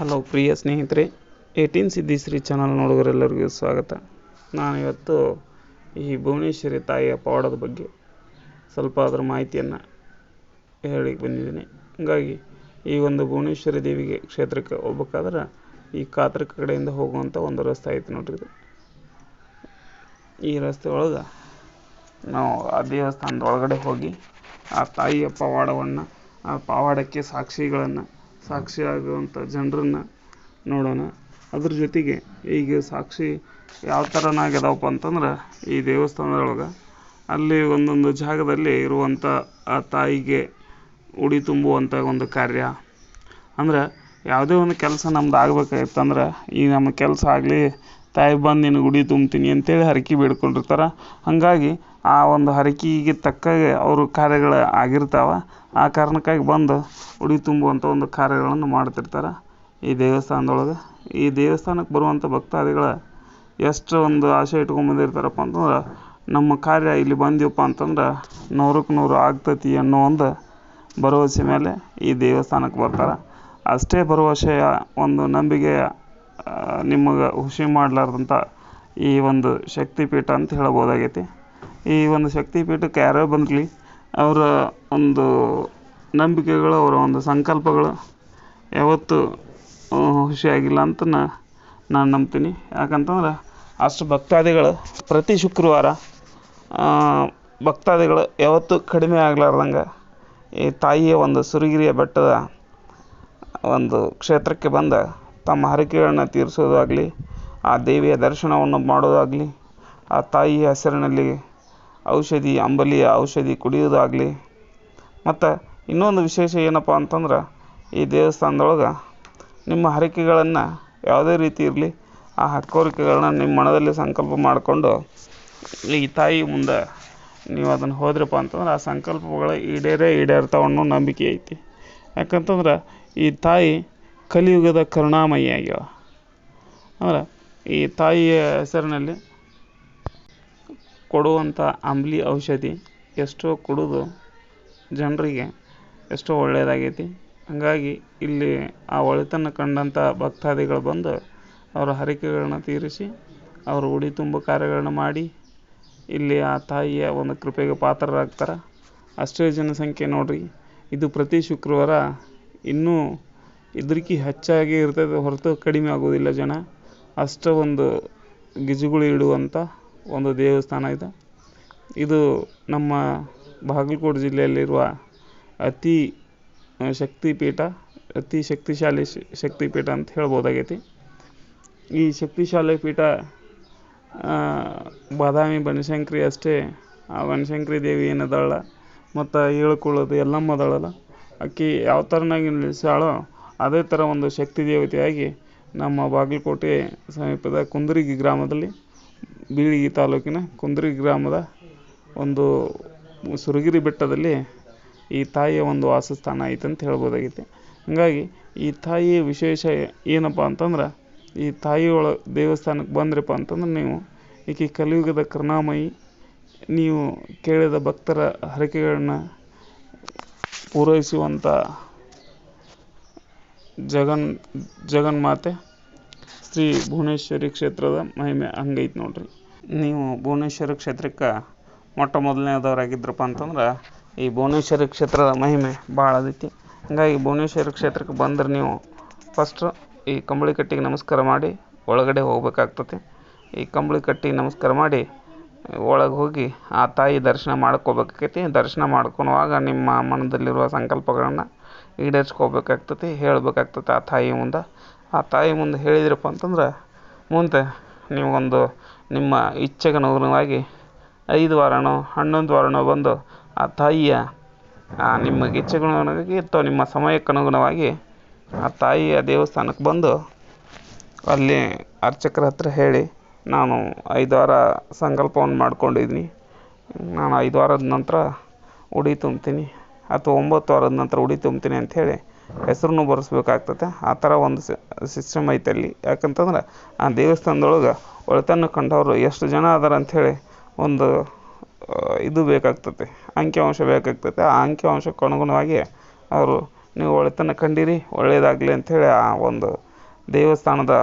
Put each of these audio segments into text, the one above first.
Hello ಪ್ರಿಯ ಸ್ನೇಹಿತರೆ eighteen ಸಿದ್ದಿಶ್ರೀ channel ನೋಡುಗರೆಲ್ಲರಿಗೂ ಸ್ವಾಗತ. ನಾನಿವತ್ತು ಈ ಭುವನೇಶ್ವರಿ ತಾಯಿಯ ಪವಾಡದ ಬಗ್ಗೆ ಸ್ವಲ್ಪ ಅದರ ಮಾಹಿತಿಯನ್ನು ಹೇಳಿ ಬಂದಿದ್ದೀನಿ. ಹಾಗಾಗಿ ಈ ಒಂದು ಭುವನೇಶ್ವರಿ ದೇವಿಗೆ ಕ್ಷೇತ್ರಕ್ಕೆ ಹೋಗ್ಬೇಕಾದ್ರೆ ಈ ಕಾತ್ರಕ ಕಡೆಯಿಂದ ಹೋಗುವಂಥ ಒಂದು ರಸ್ತೆ ಐತೆ ನೋಡ್ರಿ ಇದು. ಈ ರಸ್ತೆ ಒಳಗೆ ನಾವು ಆ ದೇವಸ್ಥಾನದ ಒಳಗಡೆ ಹೋಗಿ ಆ ತಾಯಿಯ ಪವಾಡವನ್ನು, ಆ ಪವಾಡಕ್ಕೆ ಸಾಕ್ಷಿಗಳನ್ನು ಸಾಕ್ಷಿಯಾಗುವಂಥ ಜನರನ್ನ ನೋಡೋಣ. ಅದ್ರ ಜೊತೆಗೆ ಈಗ ಸಾಕ್ಷಿ ಯಾವ ಥರನಾಗ್ಯದವಪ್ಪ ಅಂತಂದ್ರೆ ಈ ದೇವಸ್ಥಾನದೊಳಗೆ ಅಲ್ಲಿ ಒಂದೊಂದು ಜಾಗದಲ್ಲಿ ಇರುವಂಥ ಆ ತಾಯಿಗೆ ಉಡಿ ತುಂಬುವಂಥ ಒಂದು ಕಾರ್ಯ. ಅಂದ್ರೆ ಯಾವುದೇ ಒಂದು ಕೆಲಸ ನಮ್ದು ಆಗ್ಬೇಕಾಗಿತ್ತಂದ್ರೆ ಈ ನಮ್ಮ ಕೆಲಸ ಆಗಲಿ ತಾಯಿ ಬಂದು ನಿನಗೆ ಉಡಿ ತುಂಬ್ತೀನಿ ಅಂತೇಳಿ ಹರಕೆ ಬೇಡ್ಕೊಂಡಿರ್ತಾರೆ. ಹಾಗಾಗಿ ಆ ಒಂದು ಹರಕೆಗೆ ತಕ್ಕಾಗೆ ಅವರು ಕಾರ್ಯಗಳು ಆಗಿರ್ತಾವೆ. ಆ ಕಾರಣಕ್ಕಾಗಿ ಬಂದು ಉಡಿ ತುಂಬುವಂಥ ಒಂದು ಕಾರ್ಯಗಳನ್ನು ಮಾಡ್ತಿರ್ತಾರೆ. ಈ ದೇವಸ್ಥಾನದೊಳಗೆ. ಈ ದೇವಸ್ಥಾನಕ್ಕೆ ಬರುವಂಥ ಭಕ್ತಾದಿಗಳು ಎಷ್ಟು ಒಂದು ಆಸೆ ಇಟ್ಕೊಂಬಂದಿರ್ತಾರಪ್ಪ ಅಂತಂದ್ರೆ, ನಮ್ಮ ಕಾರ್ಯ ಇಲ್ಲಿ ಬಂದೀವಪ್ಪ ಅಂತಂದ್ರೆ ನೂರಕ್ಕೆ ನೂರು ಆಗ್ತೈತಿ ಅನ್ನೋ ಒಂದು ಭರವಸೆ ಮೇಲೆ ಈ ದೇವಸ್ಥಾನಕ್ಕೆ ಬರ್ತಾರೆ. ಅಷ್ಟೇ ಭರವಸೆಯ ಒಂದು ನಂಬಿಕೆಯ ನಿಮಗೆ ಹುಷಿ ಮಾಡಲಾರ್ದಂಥ ಈ ಒಂದು ಶಕ್ತಿಪೀಠ ಅಂತ ಹೇಳ್ಬೋದಾಗೈತಿ. ಈ ಒಂದು ಶಕ್ತಿಪೀಠಕ್ಕೆ ಯಾರೇ ಬಂದಲಿ, ಅವರ ಒಂದು ನಂಬಿಕೆಗಳು, ಅವರ ಒಂದು ಸಂಕಲ್ಪಗಳು ಯಾವತ್ತೂ ಹುಸಿಯಾಗಿಲ್ಲ ಅಂತ ನಾನು ನಂಬ್ತೀನಿ. ಯಾಕಂತಂದ್ರೆ ಅಷ್ಟು ಭಕ್ತಾದಿಗಳು ಪ್ರತಿ ಶುಕ್ರವಾರ ಭಕ್ತಾದಿಗಳು ಯಾವತ್ತೂ ಕಡಿಮೆ ಆಗಲಾರ್ದಂಗೆ ಈ ತಾಯಿಯ ಒಂದು ಸುರಗಿರಿಯ ಬೆಟ್ಟದ ಒಂದು ಕ್ಷೇತ್ರಕ್ಕೆ ಬಂದ ತಮ್ಮ ಹರಕೆಗಳನ್ನ ತೀರಿಸೋದಾಗಲಿ, ಆ ದೇವಿಯ ದರ್ಶನವನ್ನು ಮಾಡೋದಾಗಲಿ, ಆ ತಾಯಿಯ ಹೆಸರಿನಲ್ಲಿ ಔಷಧಿ, ಅಂಬಲಿಯ ಔಷಧಿ ಕುಡಿಯೋದಾಗಲಿ ಮತ್ತು ಇನ್ನೊಂದು ವಿಶೇಷ ಏನಪ್ಪ ಅಂತಂದ್ರೆ, ಈ ದೇವಸ್ಥಾನದೊಳಗೆ ನಿಮ್ಮ ಹರಕೆಗಳನ್ನು ಯಾವುದೇ ರೀತಿ ಇರಲಿ, ಆ ಹಕ್ಕೋರಿಕೆಗಳನ್ನ ನಿಮ್ಮ ಮನದಲ್ಲಿ ಸಂಕಲ್ಪ ಮಾಡಿಕೊಂಡು, ಈ ತಾಯಿ ಮುಂದೆ ನೀವು ಅದನ್ನು ಹೋದ್ರಪ್ಪ ಅಂತಂದ್ರೆ, ಆ ಸಂಕಲ್ಪಗಳು ಈಡೇರೇ ಈಡೇರ್ತಾವೆ ಅನ್ನೋ ನಂಬಿಕೆ ಐತಿ. ಯಾಕಂತಂದ್ರೆ, ಈ ತಾಯಿ ಕಲಿಯುಗದ ಕರುಣಾಮಯಿ ಆಗ್ಯಾವ. ಅಂದ್ರೆ ಈ ತಾಯಿಯ ಹೆಸರಿನಲ್ಲಿ ಕೊಡುವಂಥ ಅಂಬ್ಲಿ ಔಷಧಿ ಎಷ್ಟೋ ಕುಡಿದು ಜನರಿಗೆ ಎಷ್ಟೋ ಒಳ್ಳೆಯದಾಗೈತಿ. ಹಾಗಾಗಿ ಇಲ್ಲಿ ಆ ಒಳಿತನ್ನು ಕಂಡಂಥ ಭಕ್ತಾದಿಗಳು ಬಂದು ಅವರ ಹರಕೆಗಳನ್ನ ತೀರಿಸಿ ಅವರು ಉಡಿ ತುಂಬ ಕಾರ್ಯಗಳನ್ನ ಮಾಡಿ ಇಲ್ಲಿ ಆ ತಾಯಿಯ ಒಂದು ಕೃಪೆಗೆ ಪಾತ್ರರಾಗ್ತಾರೆ. ಅಷ್ಟೇ ಜನಸಂಖ್ಯೆ ನೋಡಿರಿ, ಇದು ಪ್ರತಿ ಶುಕ್ರವಾರ ಇನ್ನೂ ಇದಕ್ಕೆ ಹೆಚ್ಚಾಗಿ ಇರ್ತದೆ, ಹೊರತು ಕಡಿಮೆ ಆಗೋದಿಲ್ಲ ಜನ. ಅಷ್ಟು ಒಂದು ಗಿಜುಗುಳಿ ಇಡುವಂಥ ಒಂದು ದೇವಸ್ಥಾನ ಇದೆ. ಇದು ನಮ್ಮ ಬಾಗಲಕೋಟೆ ಜಿಲ್ಲೆಯಲ್ಲಿರುವ ಅತಿ ಶಕ್ತಿಪೀಠ, ಅತಿ ಶಕ್ತಿಶಾಲಿ ಶಕ್ತಿಪೀಠ ಅಂತ ಹೇಳ್ಬೋದಾಗೈತಿ. ಈ ಶಕ್ತಿಶಾಲಿ ಪೀಠ ಬಾದಾಮಿ ಬನಶಂಕರಿ ಅಷ್ಟೇ. ಆ ಬನಶಂಕರಿ ದೇವಿ ಏನದಾಳ, ಮತ್ತು ಹೇಳ್ಕೊಳ್ಳೋದು ಎಲ್ಲಮ್ಮ ಅದಾಳಲ್ಲ, ಆಕೆ ಯಾವ ಥರನಾಗಿ ನಿಲ್ಲಿಸ್ಯಾಳೋ ಅದೇ ಥರ ಒಂದು ಶಕ್ತಿ ದೇವತೆಯಾಗಿ ನಮ್ಮ ಬಾಗಲಕೋಟೆ ಸಮೀಪದ ಕುಂದ್ರಿಗಿ ಗ್ರಾಮದಲ್ಲಿ ಬೀಳಿಗಿ ತಾಲೂಕಿನ ಕುಂದ್ರಿಗಿ ಗ್ರಾಮದ ಒಂದು ಸುರಗಿರಿ ಬೆಟ್ಟದಲ್ಲಿ ಈ ತಾಯಿಯ ಒಂದು ವಾಸಸ್ಥಾನ ಐತೆ ಅಂತ ಹೇಳ್ಬೋದಾಗೈತಿ. ಹಾಗಾಗಿ ಈ ತಾಯಿಯ ವಿಶೇಷ ಏನಪ್ಪ ಅಂತಂದ್ರೆ ಈ ತಾಯಿ ಒಳ ದೇವಸ್ಥಾನಕ್ಕೆ ಬಂದ್ರಪ್ಪ ಅಂತಂದ್ರೆ ನೀವು ಈಕೆ ಕಲಿಯುಗದ ಕರುಣಾಮಯಿ, ನೀವು ಕೇಳಿದ ಭಕ್ತರ ಹರಕೆಗಳನ್ನ ಪೂರೈಸುವಂಥ ಜಗನ್ ಜಗನ್ಮಾತೆ ಶ್ರೀ ಭುವನೇಶ್ವರಿ ಕ್ಷೇತ್ರದ ಮಹಿಮೆ ಹಂಗೈತೆ ನೋಡ್ರಿ. ನೀವು ಭುವನೇಶ್ವರಿ ಕ್ಷೇತ್ರಕ್ಕೆ ಮೊಟ್ಟ ಮೊದಲನೇದವರಾಗಿದ್ರಪ್ಪ ಅಂತಂದ್ರೆ ಈ ಭುವನೇಶ್ವರಿ ಕ್ಷೇತ್ರದ ಮಹಿಮೆ ಭಾಳ ಅದೈತಿ. ಹಂಗಾಗಿ ಭುವನೇಶ್ವರಿ ಕ್ಷೇತ್ರಕ್ಕೆ ಬಂದ್ರೆ ನೀವು ಫಸ್ಟ್ ಈ ಕಂಬಳಿ ಕಟ್ಟಿಗೆ ನಮಸ್ಕಾರ ಮಾಡಿ ಒಳಗಡೆ ಹೋಗ್ಬೇಕಾಗ್ತತಿ ಈ ಕಂಬಳಿ ಕಟ್ಟಿಗೆ ನಮಸ್ಕಾರ ಮಾಡಿ ಒಳಗೆ ಹೋಗಿ ಆ ತಾಯಿ ದರ್ಶನ ಮಾಡ್ಕೋಬೇಕಾಕೈತಿ ದರ್ಶನ ಮಾಡ್ಕೊಳುವಾಗ ನಿಮ್ಮ ಮನದಲ್ಲಿರುವ ಸಂಕಲ್ಪಗಳನ್ನು ಈಡೇರಿಸ್ಕೋಬೇಕಾಗ್ತತಿ, ಹೇಳಬೇಕಾಗ್ತತಿ ಆ ತಾಯಿ ಮುಂದೆ. ಆ ತಾಯಿ ಮುಂದೆ ಹೇಳಿದ್ರಪ್ಪ ಅಂತಂದ್ರೆ, ಮುಂದೆ ನೀವೊಂದು ನಿಮ್ಮ ಇಚ್ಛೆಗೆ ಅನುಗುಣವಾಗಿ ಐದು ವಾರನೋ, ಹನ್ನೊಂದು ವಾರನೋ ಬಂದು ಆ ತಾಯಿಯ ನಿಮ್ಮ ಇಚ್ಛೆಗನುಗುಣವಾಗಿ ಅಥವಾ ನಿಮ್ಮ ಸಮಯಕ್ಕೆ ಅನುಗುಣವಾಗಿ ಆ ತಾಯಿಯ ದೇವಸ್ಥಾನಕ್ಕೆ ಬಂದು ಅಲ್ಲಿ ಅರ್ಚಕರ ಹತ್ರ ಹೇಳಿ, ನಾನು ಐದು ವಾರ ಸಂಕಲ್ಪವನ್ನು ಮಾಡ್ಕೊಂಡಿದ್ದೀನಿ. ನಾನು ಐದು ವಾರದ ನಂತರ ಉಡಿ ತುಂಬ್ತೀನಿ. ಅಥವಾ ಒಂಬತ್ತು ವಾರದ ನಂತರ ಉಡಿ ತುಂಬ್ತೀನಿ ಅಂಥೇಳಿ ಹೆಸರನ್ನು ಬರೆಸ್ಬೇಕಾಗ್ತದೆ. ಆ ಥರ ಒಂದು ಸಿಸ್ಟಮ್ ಐತೆ ಅಲ್ಲಿ. ಯಾಕಂತಂದ್ರೆ ಆ ದೇವಸ್ಥಾನದೊಳಗೆ ಒಳಿತನ್ನು ಕಂಡವರು ಎಷ್ಟು ಜನ ಅದಾರ ಅಂಥೇಳಿ ಒಂದು ಇದು ಬೇಕಾಗ್ತದೆ. ಅಂಕಿಅಂಶ ಬೇಕಾಗ್ತದೆ. ಆ ಅಂಕಿಅಂಶಕ್ಕೆ ಅನುಗುಣವಾಗಿ ಅವರು ನೀವು ಒಳ್ತನ ಕಂಡಿರಿ, ಒಳ್ಳೆಯದಾಗಲಿ ಅಂಥೇಳಿ ಆ ಒಂದು ದೇವಸ್ಥಾನದ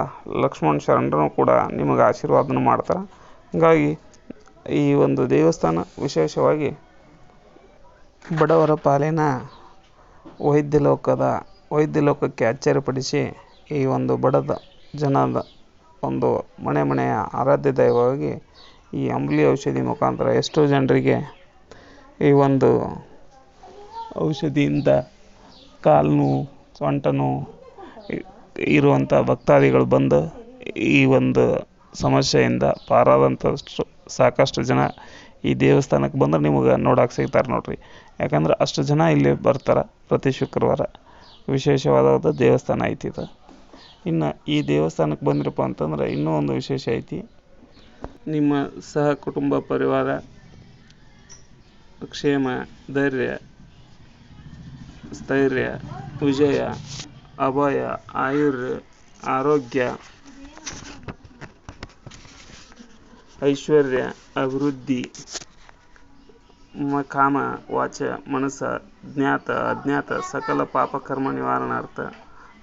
ಲಕ್ಷ್ಮಣ ಶರಣರು ಕೂಡ ನಿಮಗೆ ಆಶೀರ್ವಾದನ ಮಾಡ್ತಾರೆ. ಹೀಗಾಗಿ ಈ ಒಂದು ದೇವಸ್ಥಾನ ವಿಶೇಷವಾಗಿ ಬಡವರ ಪಾಲಿನ ವೈದ್ಯ ಲೋಕದ ವೈದ್ಯ ಲೋಕಕ್ಕೆ ಅಚ್ಚರಿಪಡಿಸಿ ಈ ಒಂದು ಬಡದ ಜನದ ಒಂದು ಮನೆ ಮನೆಯ ಆರಾಧ್ಯ ದೈವವಾಗಿ ಈ ಅಂಬ್ಲಿ ಔಷಧಿ ಮುಖಾಂತರ ಎಷ್ಟೋ ಜನರಿಗೆ ಈ ಒಂದು ಔಷಧಿಯಿಂದ ಕಾಲು ನೋವು ಸೊಂಟ ನೋವು ಇರುವಂಥ ಭಕ್ತಾದಿಗಳು ಬಂದು ಈ ಒಂದು ಸಮಸ್ಯೆಯಿಂದ ಪಾರಾದಂಥಷ್ಟು ಸಾಕಷ್ಟು ಜನ ಈ ದೇವಸ್ಥಾನಕ್ಕೆ ಬಂದ್ರೆ ನಿಮಗೆ ನೋಡಕ್ಕೆ ಸಿಗ್ತಾರೆ ನೋಡ್ರಿ. ಯಾಕಂದ್ರೆ ಅಷ್ಟು ಜನ ಇಲ್ಲಿ ಬರ್ತಾರೆ ಪ್ರತಿ ಶುಕ್ರವಾರ. ವಿಶೇಷವಾದ ದೇವಸ್ಥಾನ ಐತಿ ಇದು. ಇನ್ನು ಈ ದೇವಸ್ಥಾನಕ್ಕೆ ಬಂದ್ರಪ್ಪ ಅಂತಂದ್ರೆ ಇನ್ನೂ ಒಂದು ವಿಶೇಷ ಐತಿ. ನಿಮ್ಮ ಸಹ ಕುಟುಂಬ ಪರಿವಾರ, ಕ್ಷೇಮ, ಧೈರ್ಯ, ಸ್ಥೈರ್ಯ, ವಿಜಯ, ಅಭಯ, ಆಯುರ್, ಆರೋಗ್ಯ, ಐಶ್ವರ್ಯ, ಅಭಿವೃದ್ಧಿ. ಕಾಮ ವಾಚ ಮನಸ ಜ್ಞಾತ ಅಜ್ಞಾತ ಸಕಲ ಪಾಪಕರ್ಮ ನಿವಾರಣಾರ್ಥ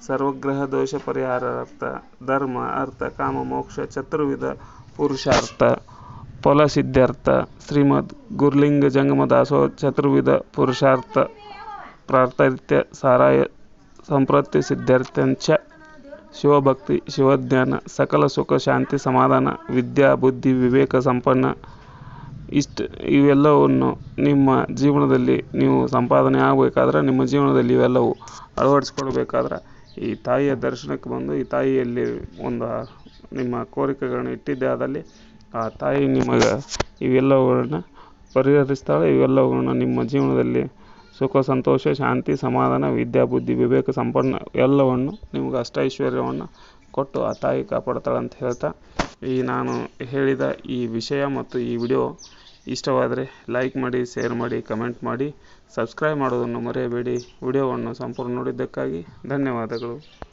ಸರ್ವಗ್ರಹ ದೋಷ ಪರಿಹಾರಾರ್ಥ ಧರ್ಮ ಅರ್ಥ ಕಾಮ ಮೋಕ್ಷ ಚತುರ್ವಿಧ ಪುರುಷಾರ್ಥ ಫಲಸಿದ್ಧಾರ್ಥ ಶ್ರೀಮದ್ ಗುರುಲಿಂಗ ಜಂಗಮ ದಾಸೋ ಚತುರ್ವಿಧ ಪುರುಷಾರ್ಥ ಪ್ರಾರ್ಥಿತ್ಯ ಸಾರಾಯ ಸಂಪ್ರತ್ಯ ಸಿದ್ಧಾರ್ಥಂಚ ಶಿವಭಕ್ತಿ ಶಿವಜ್ಞಾನ ಸಕಲ ಸುಖ ಶಾಂತಿ ಸಮಾಧಾನ ವಿದ್ಯಾ ಬುದ್ಧಿ ವಿವೇಕ ಸಂಪನ್ನ ಇಷ್ಟ ಇವೆಲ್ಲವನ್ನು ನಿಮ್ಮ ಜೀವನದಲ್ಲಿ ನೀವು ಸಂಪಾದನೆ ಆಗಬೇಕಾದ್ರೆ ನಿಮ್ಮ ಜೀವನದಲ್ಲಿ ಇವೆಲ್ಲವೂ ಅಳವಡಿಸ್ಕೊಳ್ಬೇಕಾದ್ರೆ ಈ ತಾಯಿಯ ದರ್ಶನಕ್ಕೆ ಬಂದು ಈ ತಾಯಿಯಲ್ಲಿ ಒಂದು ನಿಮ್ಮ ಕೋರಿಕೆಗಳನ್ನು ಇಟ್ಟಿದ್ದೆ ಆದಲ್ಲಿ ಆ ತಾಯಿ ನಿಮಗೆ ಇವೆಲ್ಲವುಗಳನ್ನು ಪರಿಹರಿಸ್ತಾಳೆ ಇವೆಲ್ಲವುಗಳನ್ನು ನಿಮ್ಮ ಜೀವನದಲ್ಲಿ ಸುಖ, ಸಂತೋಷ, ಶಾಂತಿ, ಸಮಾಧಾನ, ವಿದ್ಯಾ, ಬುದ್ಧಿ, ವಿವೇಕ, ಸಂಪನ್ನ ಎಲ್ಲವನ್ನು ನಿಮ್ಗೆ ಅಷ್ಟೈಶ್ವರ್ಯವನ್ನು ಕೊಟ್ಟು ಆ ತಾಯಿ ಕಾಪಾಡ್ತಾಳೆ ಅಂತ ಹೇಳ್ತಾ ಈ ನಾನು ಹೇಳಿದ ಈ ವಿಷಯ ಮತ್ತು ಈ ವಿಡಿಯೋ ಇಷ್ಟವಾದರೆ ಲೈಕ್ ಮಾಡಿ ಶೇರ್ ಮಾಡಿ ಕಮೆಂಟ್ ಮಾಡಿ. ಸಬ್ಸ್ಕ್ರೈಬ್ ಮಾಡೋದನ್ನು ಮರೆಯಬೇಡಿ. ವಿಡಿಯೋವನ್ನು ಸಂಪೂರ್ಣ ನೋಡಿದ್ದಕ್ಕಾಗಿ ಧನ್ಯವಾದಗಳು.